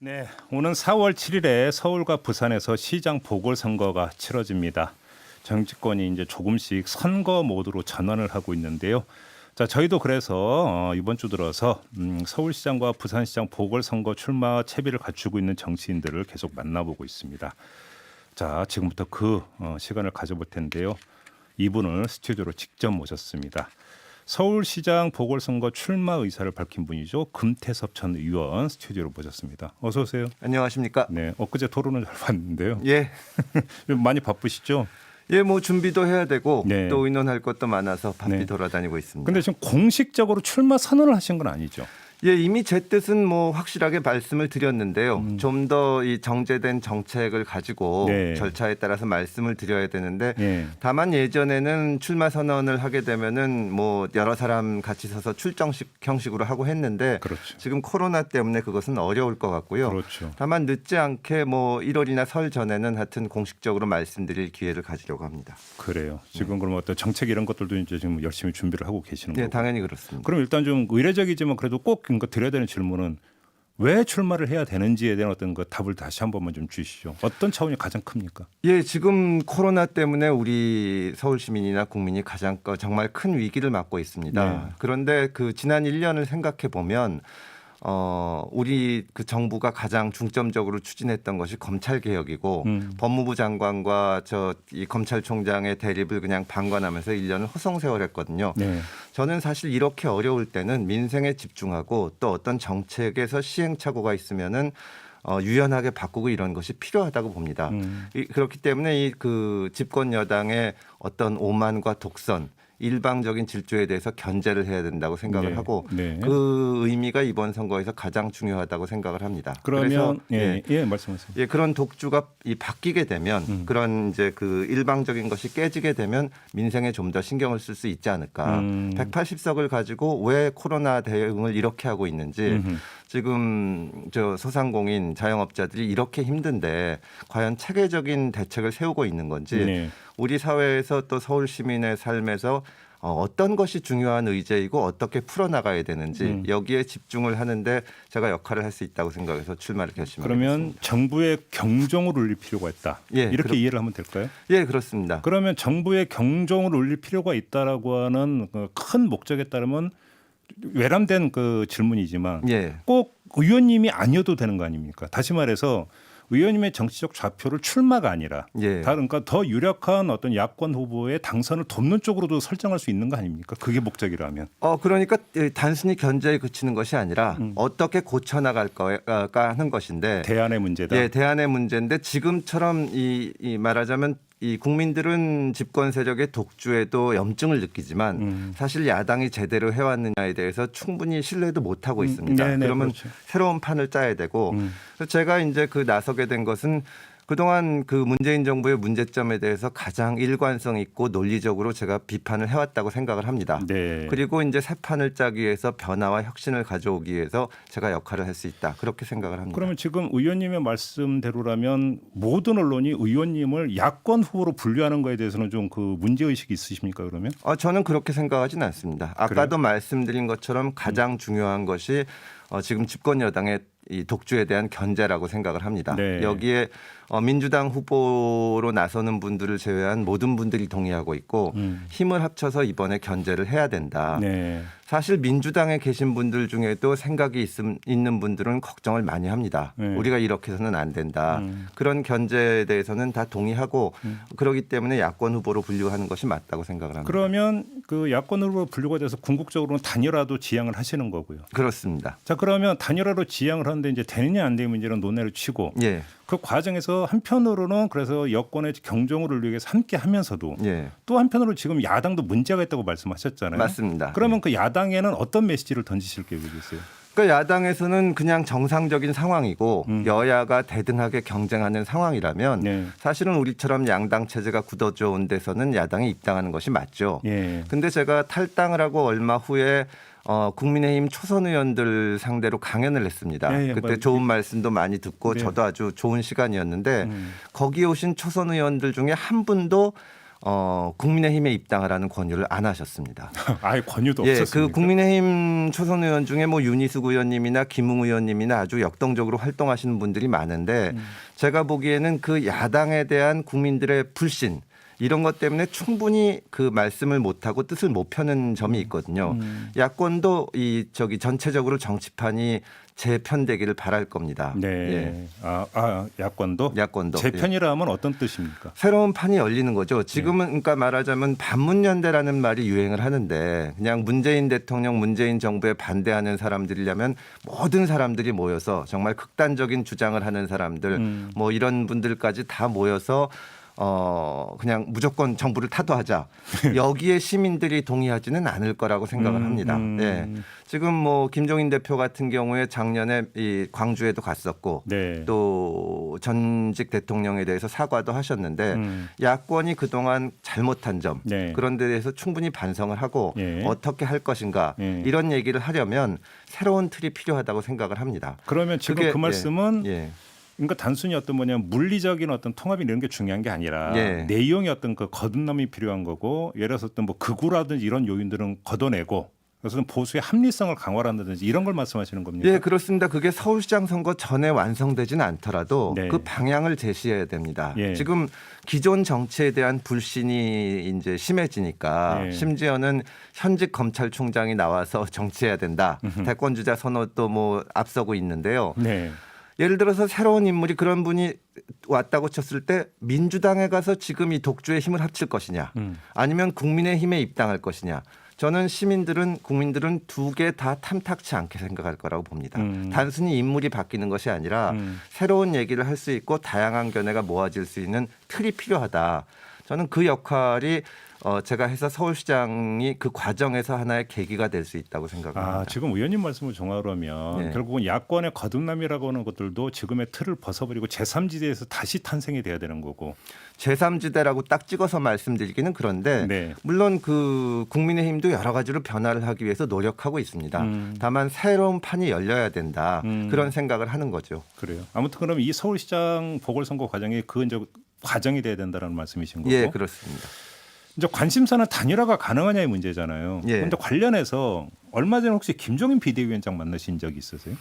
네, 오는 4월 7일에 서울과 부산에서 시장 보궐선거가 치러집니다. 정치권이 이제 조금씩 선거 모드로 전환을 하고 있는데요. 자, 저희도 그래서 어, 이번 주 들어서 음, 서울시장과 부산시장 보궐선거 출마 채비를 갖추고 있는 정치인들을 계속 만나보고 있습니다. 자, 지금부터 그 어, 시간을 가져볼 텐데요. 이분을 스튜디오로 직접 모셨습니다. 서울시장 보궐선거 출마 의사를 밝힌 분이죠. 금태섭 전 의원 스튜디오로 모셨습니다. 어서 오세요. 안녕하십니까? 네, 엊그제 토론을 잘 봤는데요. 예. 많이 바쁘시죠? 예, 뭐 준비도 해야 되고 네. 또 의논할 것도 많아서 바삐 네. 돌아다니고 있습니다. 근데 지금 공식적으로 출마 선언을 하신 건 아니죠? 예, 이미 제 뜻은 뭐 확실하게 말씀을 드렸는데요. 음. 좀더 이 정제된 정책을 가지고 네. 절차에 따라서 말씀을 드려야 되는데 예. 다만 예전에는 출마 선언을 하게 되면은 뭐 여러 사람 같이 서서 출정식 형식으로 하고 했는데 그렇죠. 지금 코로나 때문에 그것은 어려울 것 같고요. 그렇죠. 다만 늦지 않게 뭐 1월이나 설 전에는 하여튼 공식적으로 말씀드릴 기회를 가지려고 합니다. 그래요. 지금 그럼 어떤 정책 이런 것들도 이제 지금 열심히 준비를 하고 계시는 예, 거고. 당연히 그렇습니다. 그럼 일단 좀 의례적이지만 그래도 꼭 이거 드려야 되는 질문은 왜 출마를 해야 되는지에 대한 어떤 그 답을 다시 한 번만 좀 주시죠. 어떤 차원이 가장 큽니까? 예, 지금 코로나 때문에 우리 서울 시민이나 국민이 가장 거- 정말 큰 위기를 맞고 있습니다. 네. 그런데 그 지난 1년을 생각해 보면 어, 우리 그 정부가 가장 중점적으로 추진했던 것이 검찰 개혁이고 음. 법무부 장관과 저 이 검찰총장의 대립을 그냥 방관하면서 1년을 호송세월했거든요. 네. 저는 사실 이렇게 어려울 때는 민생에 집중하고 또 어떤 정책에서 시행착오가 있으면은 어, 유연하게 바꾸고 이런 것이 필요하다고 봅니다. 음. 이, 그렇기 때문에 이 그 집권 여당의 어떤 오만과 독선, 일방적인 질주에 대해서 견제를 해야 된다고 생각을 네. 하고 네. 그 의미가 이번 선거에서 가장 중요하다고 생각을 합니다. 그러면 그래서 예, 예, 말씀하세요. 예, 그런 독주가 이 바뀌게 되면 음. 그런 이제 그 일방적인 것이 깨지게 되면 민생에 좀 더 신경을 쓸 수 있지 않을까. 음. 180석을 가지고 왜 코로나 대응을 이렇게 하고 있는지 음흠. 지금 저 소상공인 자영업자들이 이렇게 힘든데 과연 체계적인 대책을 세우고 있는 건지 네. 우리 사회에서 또 서울 시민의 삶에서 어, 어떤 것이 중요한 의제이고 어떻게 풀어나가야 되는지 음. 여기에 집중을 하는데 제가 역할을 할 수 있다고 생각해서 출마를 결심하게 그러면 됐습니다. 정부의 경종을 울릴 필요가 있다. 예, 이렇게 그렇- 이해를 하면 될까요? 예, 그렇습니다. 그러면 정부의 경종을 울릴 필요가 있다라고 하는 그큰 목적에 따르면 외람된 그 질문이지만 예. 꼭 의원님이 아니어도 되는 거 아닙니까? 다시 말해서 의원님의 정치적 좌표를 출마가 아니라 예. 다른 그러니까 더 유력한 어떤 야권 후보의 당선을 돕는 쪽으로도 설정할 수 있는 거 아닙니까? 그게 목적이라면. 어 그러니까 이 단순히 견제에 그치는 것이 아니라 음. 어떻게 고쳐 나갈 거가 하는 것인데 대안의 문제다. 예, 대안의 문제인데 지금처럼 이, 이 말하자면 이 국민들은 집권 세력의 독주에도 염증을 느끼지만 음. 사실 야당이 제대로 해왔느냐에 대해서 충분히 신뢰도 못 하고 음, 있습니다. 네네, 그러면 그렇죠. 새로운 판을 짜야 되고 음. 그래서 제가 이제 그 나서게 된 것은 그동안 그 문재인 정부의 문제점에 대해서 가장 일관성 있고 논리적으로 제가 비판을 해왔다고 생각을 합니다. 네. 그리고 이제 새 판을 짜기 위해서 변화와 혁신을 가져오기 위해서 제가 역할을 할 수 있다. 그렇게 생각을 합니다. 그러면 지금 의원님의 말씀대로라면 모든 언론이 의원님을 야권 후보로 분류하는 거에 대해서는 좀 그 문제 의식이 있으십니까 그러면? 어, 저는 그렇게 생각하지는 않습니다. 아까도 말씀드린 것처럼 가장 중요한 것이 어, 지금 집권 여당의 이 독주에 대한 견제라고 생각을 합니다. 네. 여기에 어, 민주당 후보로 나서는 분들을 제외한 모든 분들이 동의하고 있고 음. 힘을 합쳐서 이번에 견제를 해야 된다. 네. 사실 민주당에 계신 분들 중에도 생각이 있음, 있는 분들은 걱정을 많이 합니다. 네. 우리가 이렇게 해서는 안 된다. 음. 그런 견제에 대해서는 다 동의하고 그러기 때문에 야권 후보로 분류하는 것이 맞다고 생각을 합니다. 그러면 그 야권으로 분류가 돼서 궁극적으로는 단일화도 지향을 하시는 거고요. 그렇습니다. 자 그러면 단일화로 지향을 하는데 이제 되느냐 안 문제는 논의를 치고 예, 그 과정에서 한편으로는 그래서 여권의 경종을 울리기 위해서 함께 하면서도 예, 또 한편으로 지금 야당도 문제가 있다고 말씀하셨잖아요. 맞습니다. 그러면 그 야당에는 어떤 메시지를 던지실 계획이세요? 그러니까 야당에서는 그냥 정상적인 상황이고 음. 여야가 대등하게 경쟁하는 상황이라면 네. 사실은 우리처럼 양당 체제가 굳어져 온 데서는 야당이 입당하는 것이 맞죠. 예. 근데 제가 탈당을 하고 얼마 후에 어, 국민의힘 초선 의원들 상대로 강연을 했습니다. 예, 예, 그때 맞- 좋은 말씀도 많이 듣고 네. 저도 아주 좋은 시간이었는데 음. 거기 에 오신 초선 의원들 중에 한 분도 어, 국민의힘에 입당하라는 권유를 안 하셨습니다. 아예 권유도 예? 그 국민의힘 초선 의원 중에 뭐 윤희숙 의원님이나 김웅 의원님이나 아주 역동적으로 활동하시는 분들이 많은데 음. 제가 보기에는 그 야당에 대한 국민들의 불신 이런 것 때문에 충분히 그 말씀을 못 하고 뜻을 못 펴는 점이 있거든요. 음. 야권도 이 저기 전체적으로 정치판이 재편되기를 바랄 겁니다. 네. 예. 아, 아 야권도 야권도 예. 재편이라 하면 어떤 뜻입니까? 새로운 판이 열리는 거죠. 지금은 네. 그러니까 말하자면 반문연대라는 말이 유행을 하는데 그냥 문재인 대통령, 문재인 정부에 반대하는 사람들이라면 모든 사람들이 모여서 정말 극단적인 주장을 하는 사람들 음. 뭐 이런 분들까지 다 모여서 어 그냥 무조건 정부를 타도하자 여기에 시민들이 동의하지는 않을 거라고 생각을 음, 합니다. 음. 예. 지금 뭐 김종인 대표 같은 경우에 작년에 이 광주에도 갔었고 네. 또 전직 대통령에 대해서 사과도 하셨는데 음. 야권이 그동안 잘못한 점 네. 그런 데 대해서 충분히 반성을 하고 예. 어떻게 할 것인가 예. 이런 얘기를 하려면 새로운 틀이 필요하다고 생각을 합니다. 그러면 지금 그게, 그 말씀은 예, 예. 그러니까 단순히 어떤 뭐냐 물리적인 어떤 통합이 이런 게 중요한 게 아니라 예. 내용의 어떤 그 거듭남이 필요한 거고 예를 들어서 어떤 뭐 극우라든지 이런 요인들은 걷어내고 그래서 보수의 합리성을 강화한다든지 이런 걸 말씀하시는 겁니까? 예, 그렇습니다. 그게 서울시장 선거 전에 완성되지는 않더라도 네. 그 방향을 제시해야 됩니다. 예. 지금 기존 정치에 대한 불신이 이제 심해지니까 예. 심지어는 현직 검찰총장이 나와서 정치해야 된다. 대권 주자 선언도 뭐 앞서고 있는데요. 네. 예를 들어서 새로운 인물이 그런 분이 왔다고 쳤을 때 민주당에 가서 지금 이 독주의 힘을 합칠 것이냐 음. 아니면 국민의힘에 입당할 것이냐 저는 시민들은 국민들은 두 개 다 탐탁치 않게 생각할 거라고 봅니다. 음. 단순히 인물이 바뀌는 것이 아니라 음. 새로운 얘기를 할 수 있고 다양한 견해가 모아질 수 있는 틀이 필요하다. 저는 그 역할이 어 제가 해서 서울시장이 그 과정에서 하나의 계기가 될 수 있다고 생각합니다. 아, 지금 의원님 말씀을 종합하면 네. 결국은 야권의 거듭남이라고 하는 것들도 지금의 틀을 벗어버리고 제3지대에서 다시 탄생이 돼야 되는 거고. 제3지대라고 딱 찍어서 말씀드리기는 그런데 네. 물론 그 국민의힘도 여러 가지로 변화를 하기 위해서 노력하고 있습니다. 음. 다만 새로운 판이 열려야 된다 음. 그런 생각을 하는 거죠. 그래요. 아무튼 그럼 이 서울시장 보궐선거 과정이 그 이제 과정이 돼야 된다라는 말씀이신 거고. 예, 그렇습니다. 이제 관심사는 단일화가 가능하냐의 문제잖아요. 예. 그런데 관련해서 얼마 전에 혹시 김종인 비대위원장 만나신 적이 있으세요?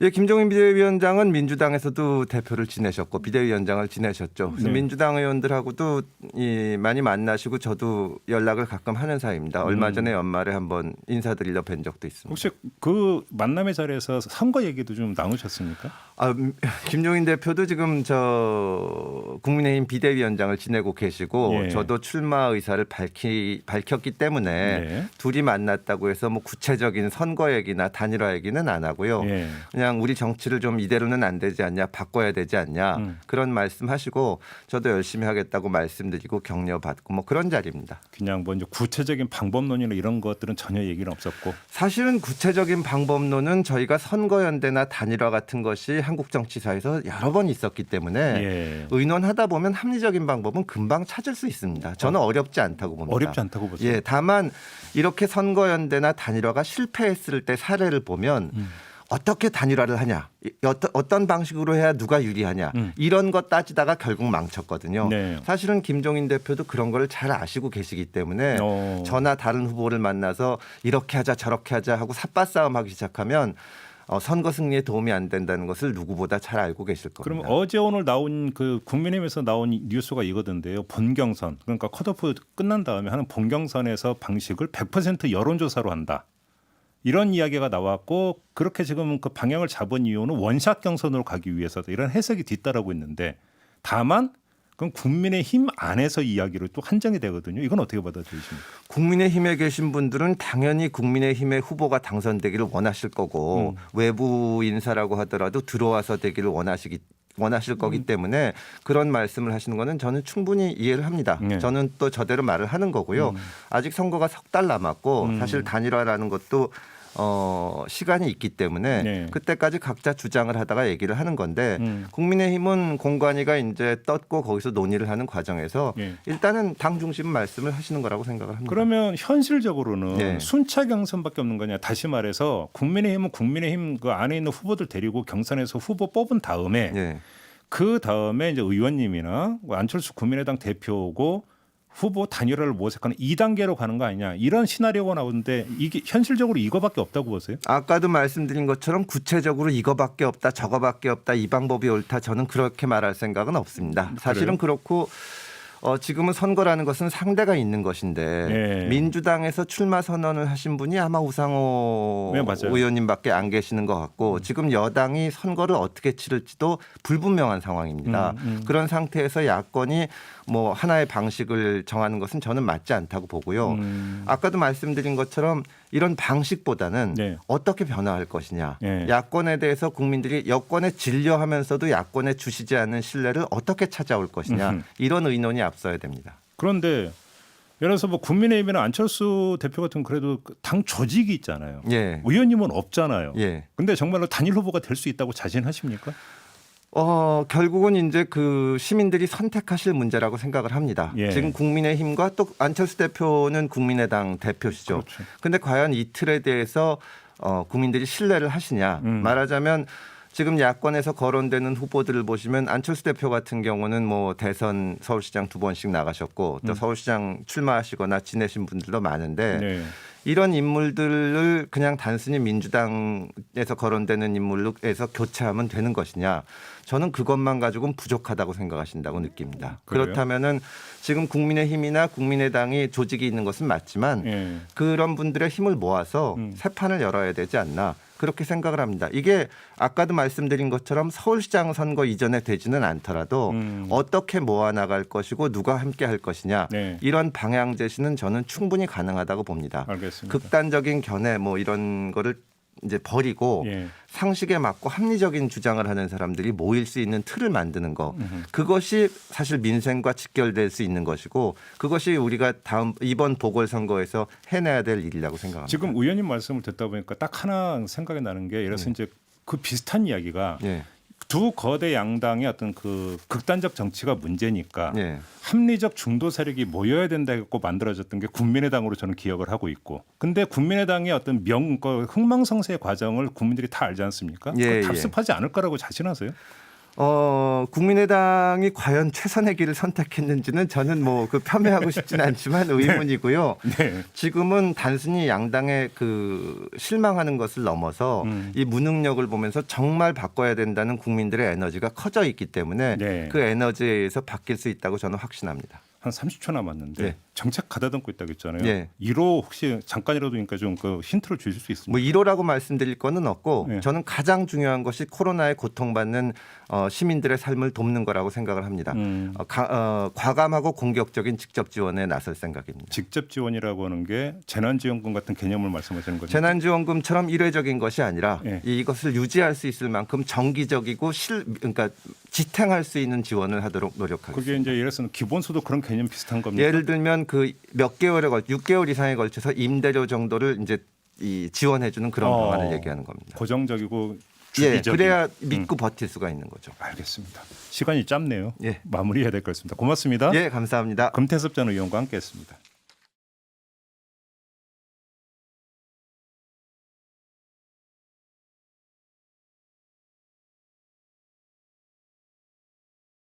예, 김종인 비대위원장은 민주당에서도 대표를 지내셨고 비대위원장을 지내셨죠. 그래서 네. 민주당 의원들하고도 이 많이 만나시고 저도 연락을 가끔 하는 사이입니다. 얼마 음. 전에 연말에 한번 인사드리려 뵌 적도 있습니다. 혹시 그 만남의 자리에서 선거 얘기도 좀 나누셨습니까? 아, 음, 김종인 대표도 지금 저 국민의힘 비대위원장을 지내고 계시고 예. 저도 출마 의사를 밝히, 밝혔기 때문에 네. 둘이 만났다고 해서 뭐 구체적인 선거 얘기나 단일화 얘기는 안 하고요. 예. 그냥 우리 정치를 좀 이대로는 안 되지 않냐, 바꿔야 되지 않냐 음. 그런 말씀하시고 저도 열심히 하겠다고 말씀드리고 격려 받고 뭐 그런 자리입니다. 그냥 뭐 이제 구체적인 방법론이나 이런 것들은 전혀 얘기는 없었고. 사실은 구체적인 방법론은 저희가 선거연대나 단일화 같은 것이 한국 정치사에서 여러 번 있었기 때문에 예. 의논하다 보면 합리적인 방법은 금방 찾을 수 있습니다. 저는 어 렵지 않다고 봅니다. 어렵지 않다고 보세요. 예, 다만 이렇게 선거연대나 단일화가 실패했을 때 사례를 보면 음. 어떻게 단일화를 하냐, 이- 어떤, 어떤 방식으로 해야 누가 유리하냐 음. 이런 것 따지다가 결국 망쳤거든요. 네. 사실은 김종인 대표도 그런 걸 잘 아시고 계시기 때문에 어. 저나 다른 후보를 만나서 이렇게 하자 저렇게 하자 하고 삿바 싸움하기 시작하면 어, 선거 승리에 도움이 안 된다는 것을 누구보다 잘 알고 계실 겁니다. 그럼 어제 오늘 나온 그 국민의힘에서 나온 이 뉴스가 이거던데요. 본경선 그러니까 컷오프 끝난 다음에 하는 본경선에서 방식을 100% 여론조사로 한다. 이런 이야기가 나왔고 그렇게 지금 그 방향을 잡은 이유는 원샷 경선으로 가기 위해서다. 이런 해석이 뒤따르고 있는데 다만 그건 국민의힘 안에서 이야기로 또 한정이 되거든요. 이건 어떻게 받아들이십니까? 국민의힘에 계신 분들은 당연히 국민의힘의 후보가 당선되기를 원하실 거고 음. 외부 인사라고 하더라도 들어와서 되기를 원하시기 원하실 거기 음. 때문에 그런 말씀을 하시는 거는 저는 충분히 이해를 합니다. 네. 저는 또 저대로 말을 하는 거고요. 음. 아직 선거가 석 달 남았고 음. 사실 단일화라는 것도 어, 시간이 있기 때문에 네. 그때까지 각자 주장을 하다가 얘기를 하는 건데 음. 국민의힘은 공관위가 이제 떴고 거기서 논의를 하는 과정에서 예. 일단은 당 중심 말씀을 하시는 거라고 생각을 합니다. 그러면 현실적으로는 네. 순차 경선밖에 없는 거냐? 다시 말해서 국민의힘은 국민의힘 그 안에 있는 후보들 데리고 경선에서 후보 뽑은 다음에 예. 그 다음에 이제 의원님이나 뭐 안철수 국민의당 대표고 후보 단일화를 모색하는 2단계로 가는 거 아니냐 이런 시나리오가 나오는데 이게 현실적으로 이거밖에 없다고 보세요? 아까도 말씀드린 것처럼 구체적으로 이거밖에 없다, 저거밖에 없다, 이 방법이 옳다. 저는 그렇게 말할 생각은 없습니다. 사실은 그렇고 어, 지금은 선거라는 것은 상대가 있는 것인데 예. 민주당에서 출마 선언을 하신 분이 아마 우상호 네. 의원님밖에 안 계시는 것 같고 지금 여당이 선거를 어떻게 치를지도 불분명한 상황입니다. 음, 음. 그런 상태에서 야권이 뭐 하나의 방식을 정하는 것은 저는 맞지 않다고 보고요. 음, 아까도 말씀드린 것처럼 이런 방식보다는 네. 어떻게 변화할 것이냐. 네. 야권에 대해서 국민들이 여권에 진려하면서도 야권에 주시지 않는 신뢰를 어떻게 찾아올 것이냐. 음흠. 이런 의논이 앞서야 됩니다. 그런데 예를 들어서 뭐 국민의힘이나 안철수 대표 같은 그래도 그당 조직이 있잖아요. 예. 의원님은 없잖아요. 예. 근데 정말로 단일 후보가 될 수 있다고 자신하십니까? 어, 결국은 이제 그 시민들이 선택하실 문제라고 생각을 합니다. 예. 지금 국민의힘과 또 안철수 대표는 국민의당 대표시죠. 그렇죠. 근데 과연 이 틀에 대해서 어, 국민들이 신뢰를 하시냐. 음. 말하자면 지금 야권에서 거론되는 후보들을 보시면 안철수 대표 같은 경우는 뭐 대선 서울시장 두 번씩 나가셨고 또 음. 서울시장 출마하시거나 지내신 분들도 많은데 네. 이런 인물들을 그냥 단순히 민주당에서 거론되는 인물로에서 교체하면 되는 것이냐? 저는 그것만 가지고는 부족하다고 생각하신다고 느낍니다. 그래요? 그렇다면은 지금 국민의힘이나 국민의당이 조직이 있는 것은 맞지만 예. 그런 분들의 힘을 모아서 음. 새 판을 열어야 되지 않나 그렇게 생각을 합니다. 이게 아까도 말씀드린 것처럼 서울시장 선거 이전에 되지는 않더라도 음. 어떻게 모아 나갈 것이고 누가 함께 할 것이냐 네. 이런 방향 제시는 저는 충분히 가능하다고 봅니다. 알겠습니다. 극단적인 견해 뭐 이런 거를 이제 버리고 예. 상식에 맞고 합리적인 주장을 하는 사람들이 모일 수 있는 틀을 만드는 거 음흠. 그것이 사실 민생과 직결될 수 있는 것이고 그것이 우리가 다음 이번 보궐선거에서 해내야 될 일이라고 생각합니다. 지금 의원님 말씀을 듣다 보니까 딱 하나 생각이 나는 게 예를 들어서 이제 그 비슷한 이야기가 예, 두 거대 양당의 어떤 그 극단적 정치가 문제니까 예, 합리적 중도 세력이 모여야 된다 갖고 만들어졌던 게 국민의당으로 저는 기억을 하고 있고 근데 국민의당의 어떤 명그 흥망성쇠의 과정을 국민들이 다 알지 않습니까? 예, 예. 답습하지 않을 거라고 자신하세요? 어, 국민의당이 과연 최선의 길을 선택했는지는 저는 뭐 그 폄훼하고 싶지는 않지만 의문이고요. 네. 지금은 단순히 양당의 그 실망하는 것을 넘어서 음. 이 무능력을 보면서 정말 바꿔야 된다는 국민들의 에너지가 커져 있기 때문에 네. 그 에너지에 의해서 바뀔 수 있다고 저는 확신합니다. 한 30초 남았는데 네. 정책 가다듬고 있다고 했잖아요. 네. 1호 혹시 잠깐이라도 그러니까 좀 그 힌트를 주실 수 있습니까? 뭐 1호라고 말씀드릴 거는 없고 네. 저는 가장 중요한 것이 코로나에 고통받는 어, 시민들의 삶을 돕는 거라고 생각을 합니다. 음, 어, 가- 어, 과감하고 공격적인 직접 지원에 나설 생각입니다. 직접 지원이라고 하는 게 재난지원금 같은 개념을 말씀하시는 거죠. 재난지원금처럼 일회적인 것이 아니라 예. 이것을 유지할 수 있을 만큼 정기적이고 실 그러니까 지탱할 수 있는 지원을 하도록 노력하겠습니다. 그게 이제 예를 들어서 기본소득 그런 개념 비슷한 겁니까? 예를 들면 그 몇 개월에 걸 6개월 이상에 걸쳐서 임대료 정도를 이제 이 지원해 주는 그런 어. 방안을 얘기하는 겁니다. 고정적이고 예, 주기적인. 그래야 믿고 버틸 수가 있는 거죠. 알겠습니다. 시간이 짧네요. 예. 마무리해야 될 것 같습니다. 고맙습니다. 예, 감사합니다. 금태섭 전 의원과 함께했습니다.